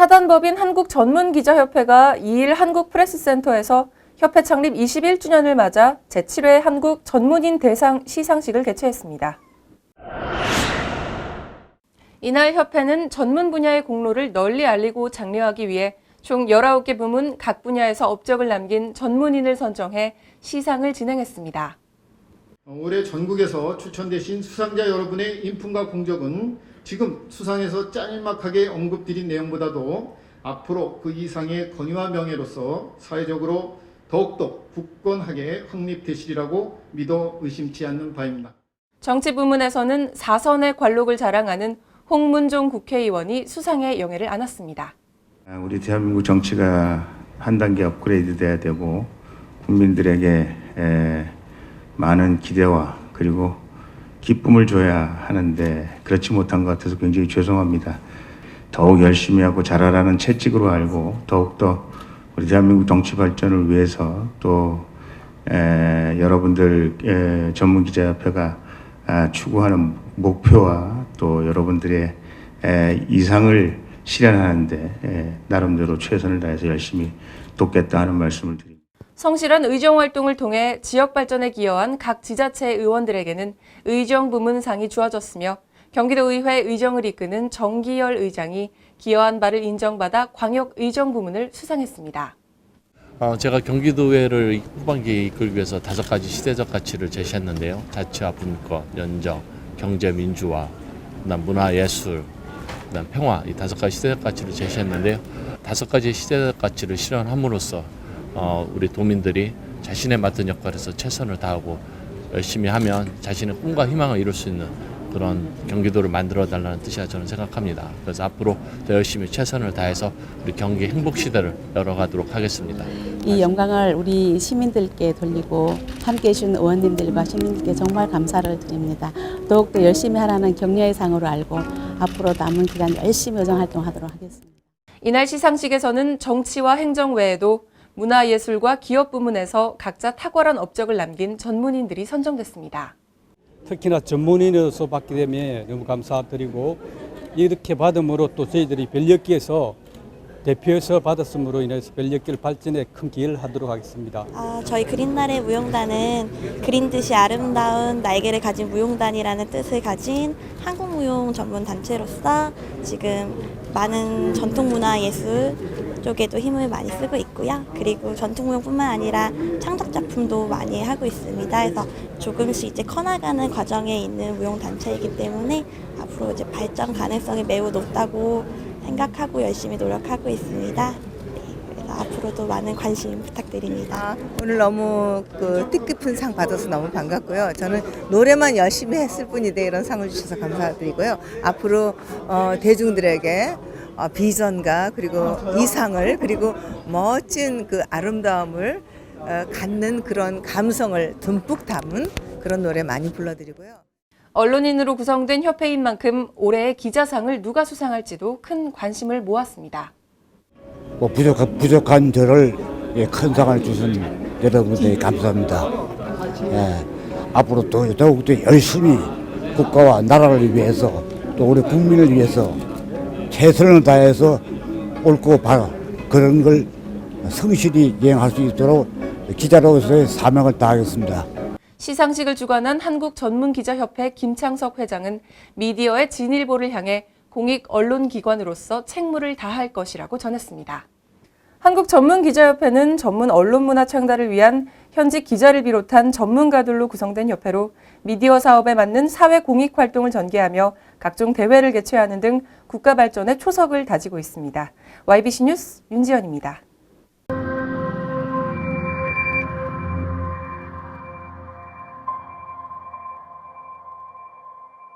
수산법인 한국전문기자협회가 2일 한국프레스센터에서 협회 창립 21주년을 맞아 제7회 한국 전문인 대상 시상식을 개최했습니다. 이날 협회는 전문 분야의 공로를 널리 알리고 장려하기 위해 총 19개 부문 각 분야에서 업적을 남긴 전문인을 선정해 시상을 진행했습니다. 올해 전국에서 추천되신 수상자 여러분의 인품과 공적은 지금 수상에서 짤막하게 언급드린 내용보다도 앞으로 그 이상의 권위와 명예로서 사회적으로 더욱더 굳건하게 확립되시리라고 믿어 의심치 않는 바입니다. 정치 부문에서는 4선의 관록을 자랑하는 홍문종 국회의원이 수상의 영예를 안았습니다. 아, 우리 대한민국 정치가 한 단계 업그레이드 돼야 되고 국민들에게 에, 많은 기대와 그리고 기쁨을 줘야 하는데 그렇지 못한 것 같아서 굉장히 죄송합니다. 더욱 열심히 하고 잘하라는 채찍으로 알고 더욱더 우리 대한민국 정치 발전을 위해서 또 에, 여러분들 에, 전문 기자협회가 아, 추구하는 목표와 또 여러분들의 에, 이상을 실현하는데 에, 나름대로 최선을 다해서 열심히 돕겠다 하는 말씀을 드립니다. 성실한 의정 활동을 통해 지역 발전에 기여한 각 지자체 의원들에게는 의정 부문상이 주어졌으며 경기도의회 의정을 이끄는 정기열 의장이 기여한 바를 인정받아 광역 의정 부문을 수상했습니다. 어, 제가 경기도의회를 후반기에 이끌기 위해서 다섯 가지 시대적 가치를 제시했는데요. 자치와 분권, 연정, 경제 민주화, 문화 예술, 평화 이 다섯 가지 시대적 가치를 제시했는데요. 다섯 가지 시대적 가치를 실현함으로써 어, 우리 도민들이 자신의 맡은 역할에서 최선을 다하고 열심히 하면 자신의 꿈과 희망을 이룰 수 있는 그런 경기도를 만들어 달라는 뜻이라 저는 생각합니다. 그래서 앞으로 더 열심히 최선을 다해서 우리 경기 행복 시대를 열어가도록 하겠습니다. 이 영광을 우리 시민들께 돌리고 함께 해준 의원님들과 시민들께 정말 감사를 드립니다. 더욱더 열심히 하라는 격려의 상으로 알고 앞으로 남은 기간 열심히 의정 활동하도록 하겠습니다. 이날 시상식에서는 정치와 행정 외에도 문화예술과 기업 부문에서 각자 탁월한 업적을 남긴 전문인들이 선정됐습니다. 특히나 전문인으로서 받게 되면 너무 감사드리고 이렇게 받음으로 또 저희들이 별력기에서 대표에서 받았음으로 인해서 별력기를 발전에 큰 기여를 하도록 하겠습니다. 아, 저희 그린날의 무용단은 그린 듯이 아름다운 날개를 가진 무용단이라는 뜻을 가진 한국 무용 전문 단체로서 지금 많은 전통 문화 예술 쪽에도 힘을 많이 쓰고 있고요. 그리고 전통 무용뿐만 아니라 창작 작품도 많이 하고 있습니다. 그래서 조금씩 이제 커나가는 과정에 있는 무용 단체이기 때문에 앞으로 이제 발전 가능성이 매우 높다고 생각하고 열심히 노력하고 있습니다. 네, 앞으로도 많은 관심 부탁드립니다. 아, 오늘 너무 그 뜻깊은 상 받아서 너무 반갑고요. 저는 노래만 열심히 했을 뿐인데 이런 상을 주셔서 감사드리고요. 앞으로 어, 대중들에게 어, 비전과 그리고 이 상을 그리고 멋진 그 아름다움을 어, 갖는 그런 감성을 듬뿍 담은 그런 노래 많이 불러드리고요. 언론인으로 구성된 협회인 만큼 올해의 기자상을 누가 수상할지도 큰 관심을 모았습니다. 뭐 부족한, 부족한 저를 예, 큰 상을 주신 여러분들에 감사합니다. 예, 앞으로 또 더욱더 열심히 국가와 나라를 위해서 또 우리 국민을 위해서 최선을 다해서 옳고 바로 그런 걸 성실히 이행할 수 있도록 기자로서의 사명을 다하겠습니다. 시상식을 주관한 한국전문기자협회 김창석 회장은 미디어의 진일보를 향해 공익 언론기관으로서 책무를 다할 것이라고 전했습니다. 한국전문기자협회는 전문 언론문화 창달을 위한 현직 기자를 비롯한 전문가들로 구성된 협회로 미디어 사업에 맞는 사회 공익 활동을 전개하며 각종 대회를 개최하는 등 국가 발전에 초석을 다지고 있습니다. YBC 뉴스 윤지연입니다.